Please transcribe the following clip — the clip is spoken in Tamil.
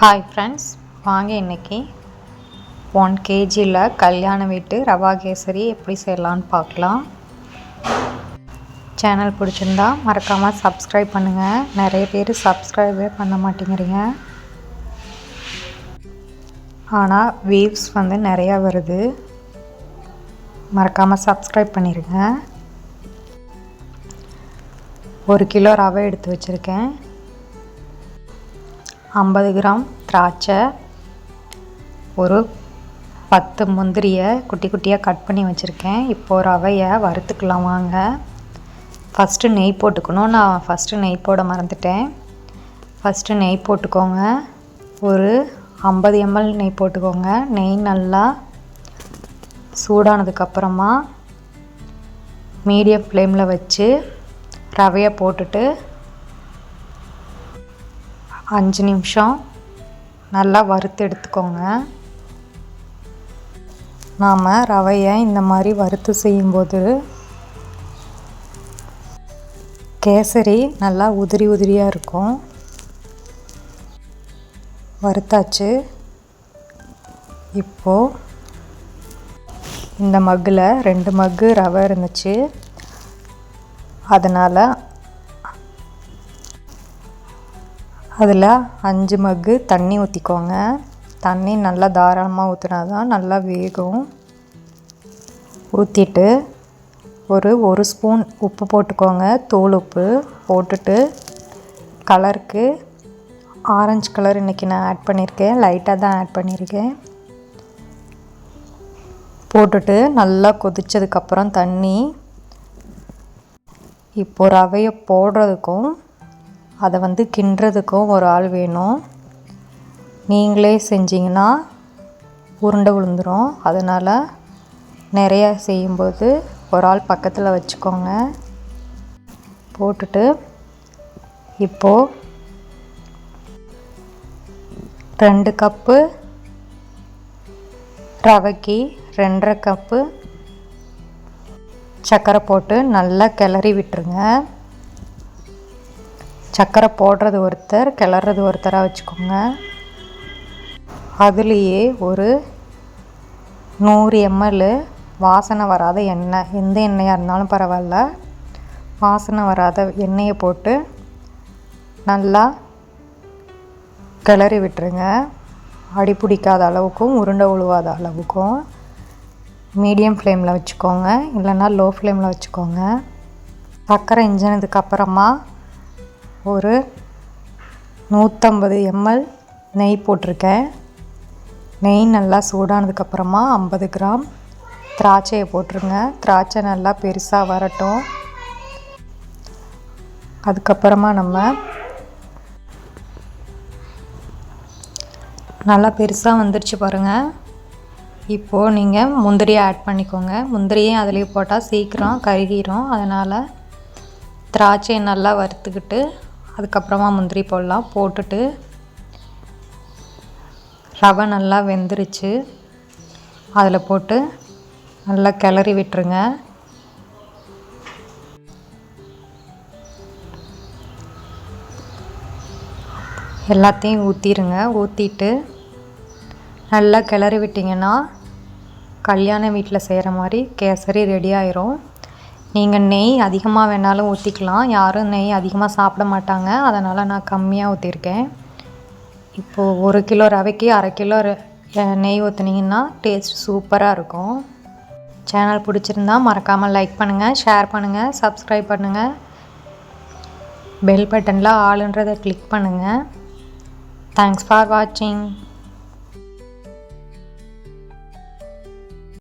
ஹாய் ஃப்ரெண்ட்ஸ் வாங்க இன்னைக்கு ஒன் கேஜியில் கல்யாண வீட்டு ரவா கேசரி எப்படி செய்யலான்னு பார்க்கலாம். சேனல் பிடிச்சிருந்தா மறக்காமல் சப்ஸ்கிரைப் பண்ணுங்கள் நிறைய பேர் சப்ஸ்கிரைபே பண்ண மாட்டேங்கிறீங்க. ஆனால் வியூஸ் வந்து நிறையா வருது. மறக்காமல் சப்ஸ்கிரைப் பண்ணிடுங்க ஒரு கிலோ ரவை எடுத்து வச்சுருக்கேன். ஐம்பது கிராம் திராட்சை ஒரு பத்து முந்திரியை குட்டி குட்டியாக கட் பண்ணி வச்சுருக்கேன். இப்போது ரவையை வறுத்துக்கலாம் வாங்க. ஃபஸ்ட்டு நெய் போட்டுக்கணும். நான் ஃபஸ்ட்டு நெய் போட மறந்துட்டேன். ஃபஸ்ட்டு நெய் போட்டுக்கோங்க. ஒரு ஐம்பது எம்எல் நெய் போட்டுக்கோங்க. நெய் நல்லா சூடானதுக்கப்புறமா மீடியம் ஃப்ளேமில் வச்சு ரவையை போட்டுட்டு அஞ்சு நிமிஷம். நல்லா வறுத்து எடுத்துக்கோங்க. நாம் ரவையை இந்த மாதிரி வறுத்து செய்யும்போது கேசரி நல்லா உதிரி உதிரியாக இருக்கும். வறுத்தாச்சு. இப்போது இந்த மக்கில் ரெண்டு மக்கு ரவை இருந்துச்சு. அதனால் அதில் அஞ்சு மக்கு தண்ணி ஊற்றிக்கோங்க. தண்ணி நல்லா தாராளமாக ஊற்றினா தான் நல்லா வேகும். ஊற்றிட்டு ஒரு ஒரு ஸ்பூன் உப்பு போட்டுக்கோங்க. தூள் உப்பு போட்டுட்டு கலருக்கு ஆரஞ்சு கலர் இன்றைக்கி நான் ஆட் பண்ணியிருக்கேன். லைட்டாக தான் ஆட் பண்ணியிருக்கேன். போட்டுட்டு நல்லா கொதித்ததுக்கப்புறம் தண்ணி. இப்போ ரவையை போடுறதுக்கும் அதை வந்து கிண்டுறதுக்கும் ஒரு ஆள் வேணும். நீங்களே செஞ்சிங்கன்னா உருண்டை விழுந்துடும் அதனால் நிறைய செய்யும்போது ஒரு ஆள் பக்கத்தில் வச்சுக்கோங்க. போட்டுட்டு இப்போது ரெண்டு கப்பு ரவைக்கு ரெண்டரை கப்பு சர்க்கரை போட்டு நல்லா கிளறி விட்டுருங்க. சர்க்கரை போடுறது ஒருத்தர் கிளறது ஒருத்தராக வச்சுக்கோங்க. அதுலேயே ஒரு நூறு எம்எல் வாசனை வராத எண்ணெய் எந்த எண்ணெயாக இருந்தாலும் பரவாயில்ல. வாசனை வராத எண்ணெயை போட்டு நல்லா கிளறி விட்டுருங்க. அடி பிடிக்காத அளவுக்கும் உருண்டை உழுவாத அளவுக்கும் மீடியம் ஃப்ளேமில் வச்சுக்கோங்க. இல்லைன்னா லோ ஃப்ளேமில் வச்சுக்கோங்க. சக்கரை இஞ்சினதுக்கப்புறமா ஒரு நூற்றம்பது எம்எல் நெய் போட்டிருக்கேன். நெய் நல்லா சூடானதுக்கப்புறமா ஐம்பது கிராம் திராட்சையை போட்டுருங்க. திராட்சை நல்லா பெருசாக வரட்டும். அதுக்கப்புறமா நம்ம நல்லா பெருசாக வந்துருச்சு பாருங்கள் இப்போது நீங்கள் முந்திரியை ஆட் பண்ணிக்கோங்க. முந்திரியும் அதுலேயே போட்டால் சீக்கிரம் கருகிரும். அதனால் திராட்சையை நல்லா வறுத்துக்கிட்டு அதுக்கப்புறமா முந்திரி போடலாம். போட்டுட்டு ரவை நல்லா வெந்துருச்சு. அதில் போட்டு நல்லா கிளறி விட்டுருங்க. எல்லாத்தையும் ஊற்றிடுங்க ஊற்றிட்டு நல்லா கிளறி விட்டிங்கன்னா கல்யாண வீட்டில் செய்கிற மாதிரி கேசரி ரெடி ஆயிரும். நீங்கள் நெய் அதிகமாக வேணாலும் ஊற்றிக்கலாம் யாரும் நெய் அதிகமாக சாப்பிட மாட்டாங்க. அதனால் நான் கம்மியாக ஊற்றிருக்கேன் இப்போது ஒரு கிலோ ரவைக்கு அரை கிலோ நெய் ஊற்றுனீங்கன்னா டேஸ்ட் சூப்பராக இருக்கும். சேனல் பிடிச்சிருந்தா மறக்காமல் லைக் பண்ணுங்கள் ஷேர் பண்ணுங்கள் சப்ஸ்கிரைப் பண்ணுங்கள் பெல் பட்டனில் ஆளுன்றதை கிளிக் பண்ணுங்கள் தேங்க்ஸ் ஃபார் வாட்சிங்